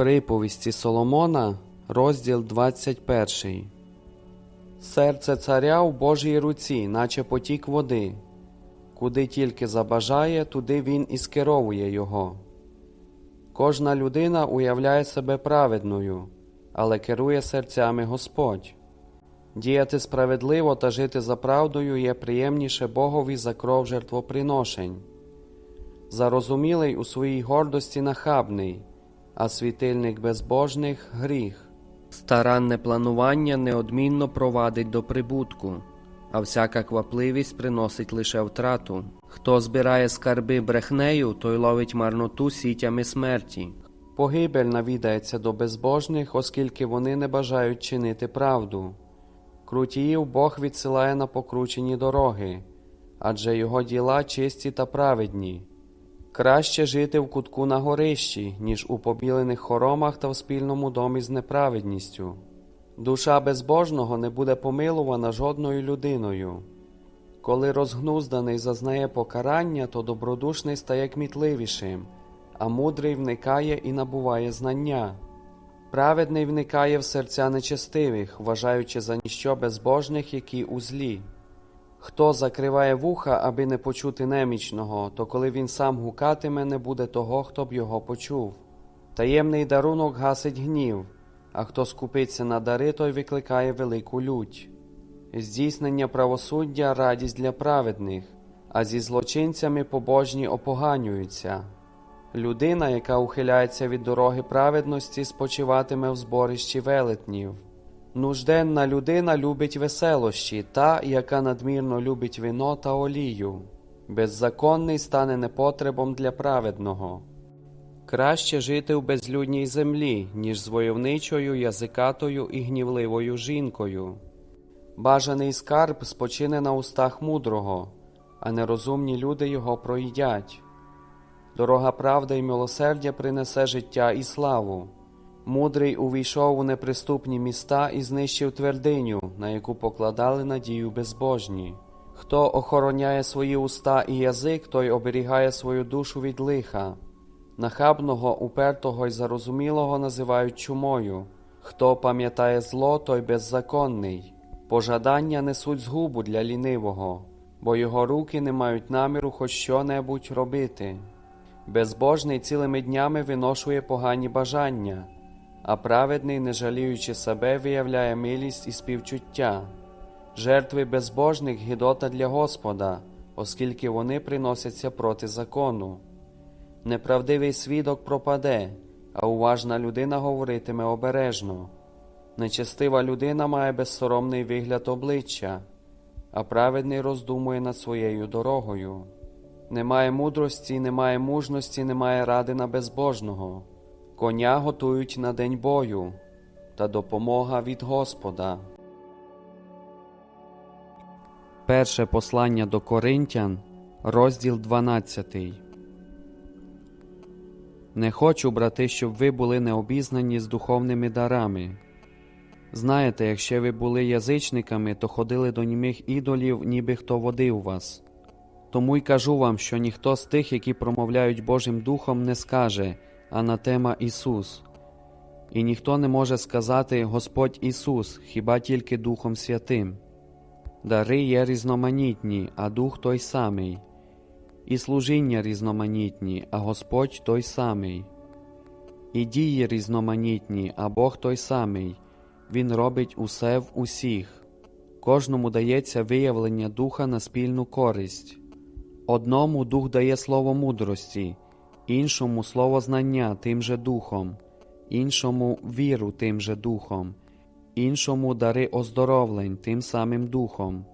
Приповісті Соломона, розділ 21. Серце царя в Божій руці, наче потік води. Куди тільки забажає, туди він і скеровує його. Кожна людина уявляє себе праведною, але керує серцями Господь. Діяти справедливо та жити за правдою є приємніше Богові за кров жертвоприношень. Зарозумілий у своїй гордості нахабний, а світильник безбожних гріх. Старанне планування неодмінно провадить до прибутку, а всяка квапливість приносить лише втрату. Хто збирає скарби брехнею, той ловить марноту сітями смерті. Погибель навідається до безбожних, оскільки вони не бажають чинити правду. Крутіїв Бог відсилає на покручені дороги, адже його діла чисті та праведні. Краще жити в кутку на горищі, ніж у побілених хоромах та в спільному домі з неправедністю. Душа безбожного не буде помилувана жодною людиною. Коли розгнузданий зазнає покарання, то добродушний стає кмітливішим, а мудрий вникає і набуває знання. Праведний вникає в серця нечестивих, вважаючи за ніщо безбожних, які у злі. Хто закриває вуха, аби не почути немічного, то коли він сам гукатиме, не буде того, хто б його почув. Таємний дарунок гасить гнів, а хто скупиться на дари, той викликає велику лють. Здійснення правосуддя радість для праведних, а зі злочинцями побожні опоганюються. Людина, яка ухиляється від дороги праведності, спочиватиме в зборищі велетнів. Нужденна людина любить веселощі, та, яка надмірно любить вино та олію. Беззаконний стане непотребом для праведного. Краще жити в безлюдній землі, ніж з войовничою, язикатою і гнівливою жінкою. Бажаний скарб спочине на устах мудрого, а нерозумні люди його проїдять. Дорога правда й милосердя принесе життя і славу. Мудрий увійшов у неприступні міста і знищив твердиню, на яку покладали надію безбожні. Хто охороняє свої уста і язик, той оберігає свою душу від лиха. Нахабного, упертого й зарозумілого називають чумою. Хто пам'ятає зло, той беззаконний. Пожадання несуть згубу для лінивого, бо його руки не мають наміру хоч що-небудь робити. Безбожний цілими днями виношує погані бажання, а праведний, не жаліючи себе, виявляє милість і співчуття. Жертви безбожних гідота для Господа, оскільки вони приносяться проти закону. Неправдивий свідок пропаде, а уважна людина говоритиме обережно. Нечестива людина має безсоромний вигляд обличчя, а праведний роздумує над своєю дорогою. Немає мудрості, немає мужності, немає ради на безбожного. Коня готують на день бою, та допомога від Господа. Перше послання до Коринтян, розділ 12. Не хочу, брати, щоб ви були необізнані з духовними дарами. Знаєте, якщо ви були язичниками, то ходили до німих ідолів, ніби хто водив вас. Тому й кажу вам, що ніхто з тих, які промовляють Божим Духом, не скаже Анатема Ісус. І ніхто не може сказати Господь Ісус, хіба тільки Духом Святим. Дари є різноманітні, а Дух той самий, і служіння різноманітні, а Господь той самий, і дії різноманітні, а Бог той самий, Він робить усе в усіх. Кожному дається виявлення духа на спільну користь. Одному дух дає слово мудрості, іншому слово знання тим же духом, іншому віру тим же духом, іншому дари оздоровлень тим самим духом,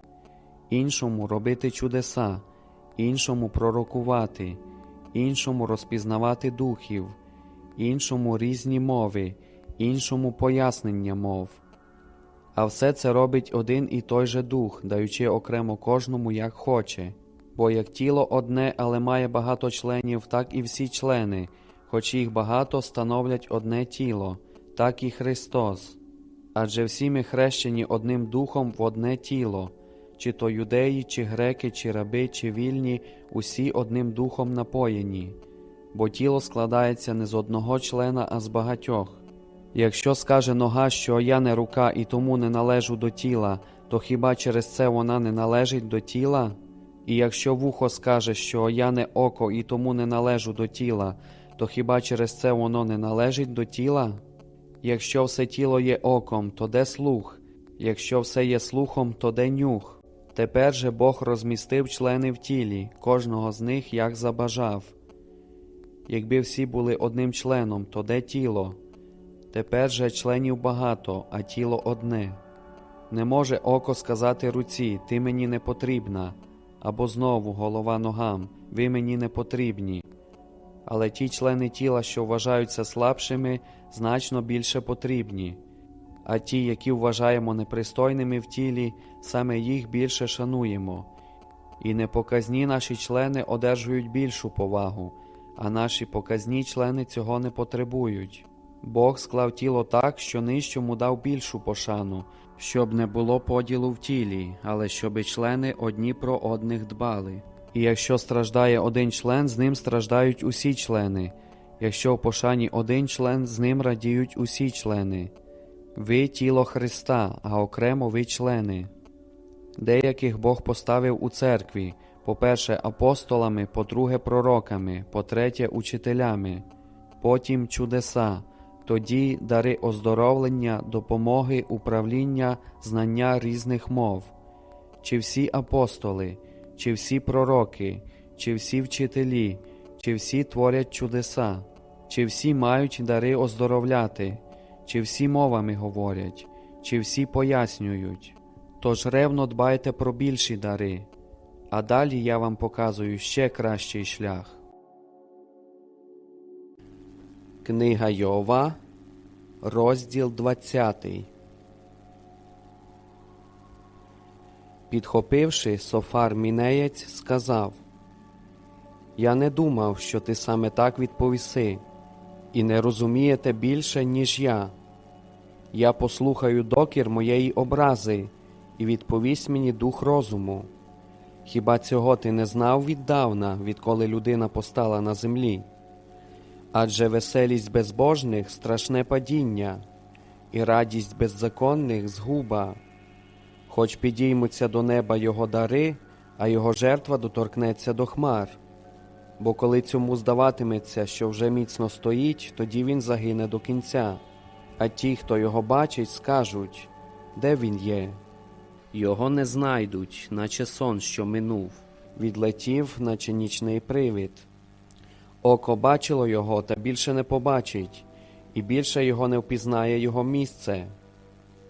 іншому робити чудеса, іншому пророкувати, іншому розпізнавати духів, іншому різні мови, іншому пояснення мов. А все це робить один і той же дух, даючи окремо кожному як хоче. Бо як тіло одне, але має багато членів, так і всі члени, хоч їх багато становлять одне тіло, так і Христос. Адже всі ми хрещені одним духом в одне тіло, чи то юдеї, чи греки, чи раби, чи вільні, усі одним духом напоєні. бо тіло складається не з одного члена, а з багатьох. Якщо скаже нога, що я не рука і тому не належу до тіла, то хіба через це вона не належить до тіла? І якщо вухо скаже, що я не око і тому не належу до тіла, то хіба через це воно не належить до тіла? Якщо все тіло є оком, то де слух? Якщо все є слухом, то де нюх? Тепер же Бог розмістив члени в тілі, кожного з них як забажав. Якби всі були одним членом, то де тіло? Тепер же членів багато, а тіло одне. Не може око сказати руці, ти мені не потрібна, або знову голова ногам, ви мені не потрібні. Але ті члени тіла, що вважаються слабшими, значно більше потрібні, а ті, які вважаємо непристойними в тілі, саме їх більше шануємо. І непоказні наші члени одержують більшу повагу, а наші показні члени цього не потребують. Бог склав тіло так, що нижчому дав більшу пошану, щоб не було поділу в тілі, але щоби члени одні про одних дбали. І якщо страждає один член, з ним страждають усі члени. Якщо в пошані один член, з ним радіють усі члени. Ви тіло Христа, а окремо ви члени. Деяких Бог поставив у церкві, по-перше, апостолами, по-друге, пророками, по-третє, учителями, потім чудеса, тоді дари оздоровлення, допомоги, управління, знання різних мов. Чи всі апостоли, чи всі пророки, чи всі вчителі, чи всі творять чудеса, чи всі мають дари оздоровляти, чи всі мовами говорять, чи всі пояснюють. Тож ревно дбайте про більші дари, а далі я вам показую ще кращий шлях. Книга Йова, розділ 20. Підхопивши, Софар Мінеєць сказав Я не думав, що ти саме так відповіси, і не розумієте більше, ніж я. Я послухаю докір моєї образи, і відповість мені дух розуму. Хіба цього ти не знав віддавна, відколи людина постала на землі? Адже веселість безбожних страшне падіння, і радість беззаконних згуба. Хоч підіймуться до неба його дари, а його жертва доторкнеться до хмар. Бо коли цьому здаватиметься, що вже міцно стоїть, тоді він загине до кінця. А ті, хто його бачить, скажуть, де він є. Його не знайдуть, наче сон, що минув, відлетів, наче нічний привид. Око бачило його, та більше не побачить, і більше його не впізнає його місце.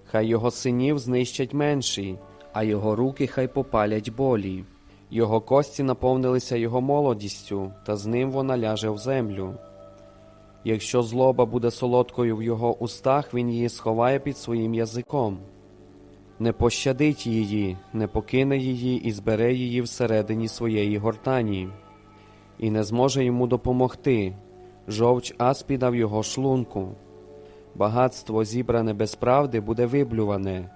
Хай його синів знищать менші, а його руки хай попалять болі. Його кості наповнилися його молодістю, та з ним вона ляже в землю. Якщо злоба буде солодкою в його устах, він її сховає під своїм язиком. Не пощадить її, не покине її і збере її всередині своєї гортані, і не зможе йому допомогти. Жовч аспіда в його шлунку. Багатство, зібране без правди, буде виблюване,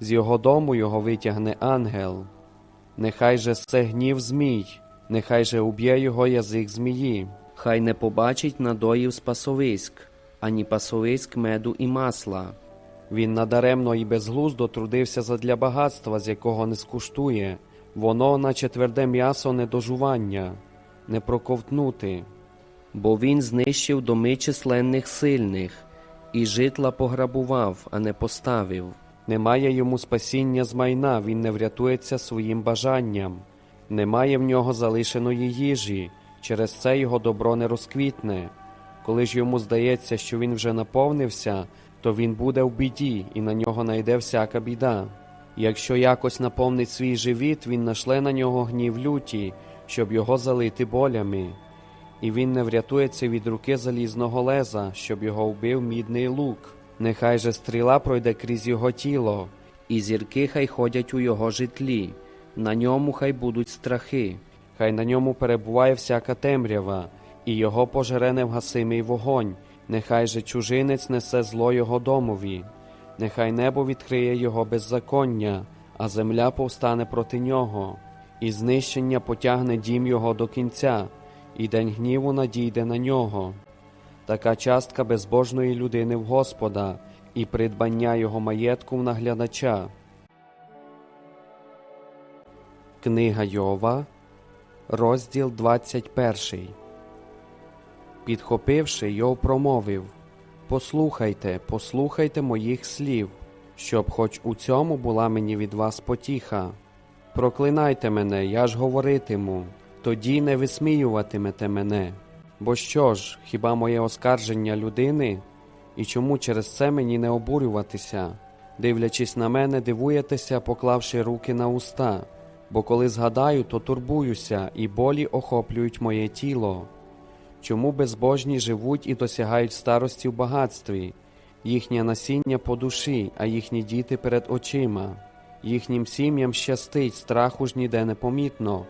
з його дому його витягне ангел. Нехай же це гнів змій, нехай же уб'є його язик змії, хай не побачить надоїв з пасовиськ, ані пасовиськ меду і масла. Він надаремно і безглуздо трудився задля багатства, з якого не скуштує, воно, наче тверде м'ясо недожування, не проковтнути. Бо він знищив доми численних сильних, і житла пограбував, а не поставив. Немає йому спасіння з майна, він не врятується своїм бажанням, немає в нього залишеної їжі, через це його добро не розквітне. Коли ж йому здається, що він вже наповнився, то він буде в біді, і на нього найде всяка біда. Якщо якось наповнить свій живіт, він нашле на нього гнів люті, щоб його залити болями, і він не врятується від руки залізного леза, щоб його вбив мідний лук. Нехай же стріла пройде крізь його тіло, і зірки хай ходять у його житлі, на ньому хай будуть страхи, хай на ньому перебуває всяка темрява, і його пожере невгасимий вогонь, нехай же чужинець несе зло його домові, нехай небо відкриє його беззаконня, а земля повстане проти нього, і знищення потягне дім його до кінця, і день гніву надійде на нього. Така частка безбожної людини в Господа і придбання його маєтку в наглядача. Книга Йова, розділ 21. Підхопивши, Йов промовив Послухайте, послухайте моїх слів, щоб хоч у цьому була мені від вас потіха. Проклинайте мене, я ж говоритиму, тоді не висміюватимете мене. Бо що ж, хіба моє оскарження людини? І чому через це мені не обурюватися? Дивлячись на мене, дивуєтеся, поклавши руки на уста, бо коли згадаю, то турбуюся, і болі охоплюють моє тіло. Чому безбожні живуть і досягають старості в багатстві, їхнє насіння по душі, а їхні діти перед очима, їхнім сім'ям щастить, страху ж ніде не помітно,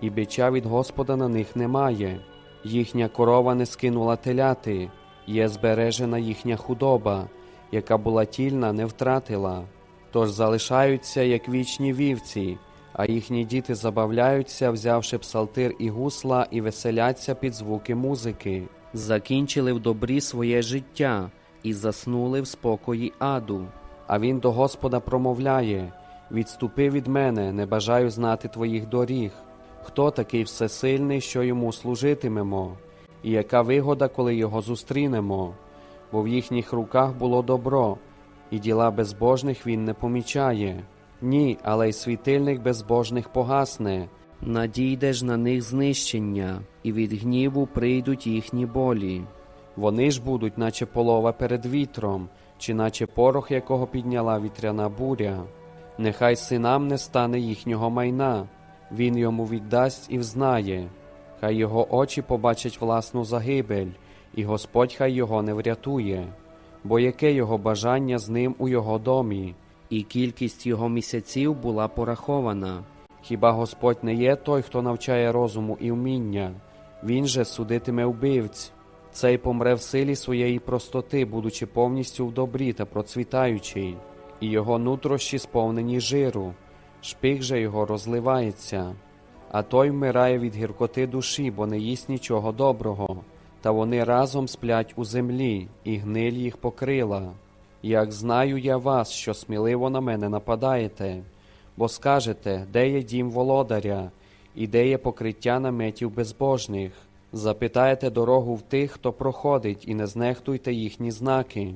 і бича від Господа на них немає. Їхня корова не скинула теляти, є збережена їхня худоба, яка була тільна, не втратила. Тож залишаються, як вічні вівці, а їхні діти забавляються, взявши псалтир і гусла, і веселяться під звуки музики. Закінчили в добрі своє життя і заснули в спокої аду. А він до Господа промовляє: Відступи від мене, не бажаю знати твоїх доріг. Хто такий всесильний, що йому служитимемо, і яка вигода, коли його зустрінемо? Бо в їхніх руках було добро, і діла безбожних він не помічає. Ні, але й світильник безбожних погасне. Надійде ж на них знищення, і від гніву прийдуть їхні болі. Вони ж будуть, наче полова перед вітром, чи наче порох, якого підняла вітряна буря. Нехай синам не стане їхнього майна, він йому віддасть і взнає. Хай його очі побачать власну загибель, і Господь хай його не врятує, бо яке його бажання з ним у його домі, і кількість його місяців була порахована. Хіба Господь не є той, хто навчає розуму і вміння? Він же судитиме вбивць. Цей помре в силі своєї простоти, будучи повністю в добрі та процвітаючий, і його нутрощі сповнені жиру, шпих же його розливається. А той вмирає від гіркоти душі, бо не їсть нічого доброго, та вони разом сплять у землі, і гниль їх покрила. Як знаю я вас, що сміливо на мене нападаєте, бо скажете, де є дім володаря, і де є покриття наметів безбожних. Запитаєте дорогу в тих, хто проходить, і не знехтуйте їхні знаки.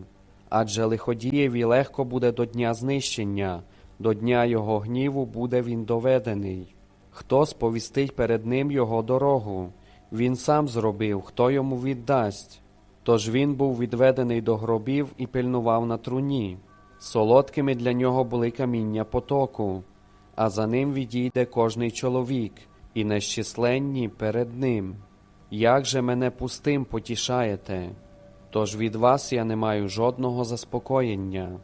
Адже лиходієві легко буде до дня знищення, до дня його гніву буде він доведений. Хто сповістить перед ним його дорогу? Він сам зробив, хто йому віддасть. Тож він був відведений до гробів і пильнував на труні. Солодкими для нього були каміння потоку, а за ним відійде кожний чоловік, і нещисленні перед ним. Як же мене пустим потішаєте? Тож від вас я не маю жодного заспокоєння.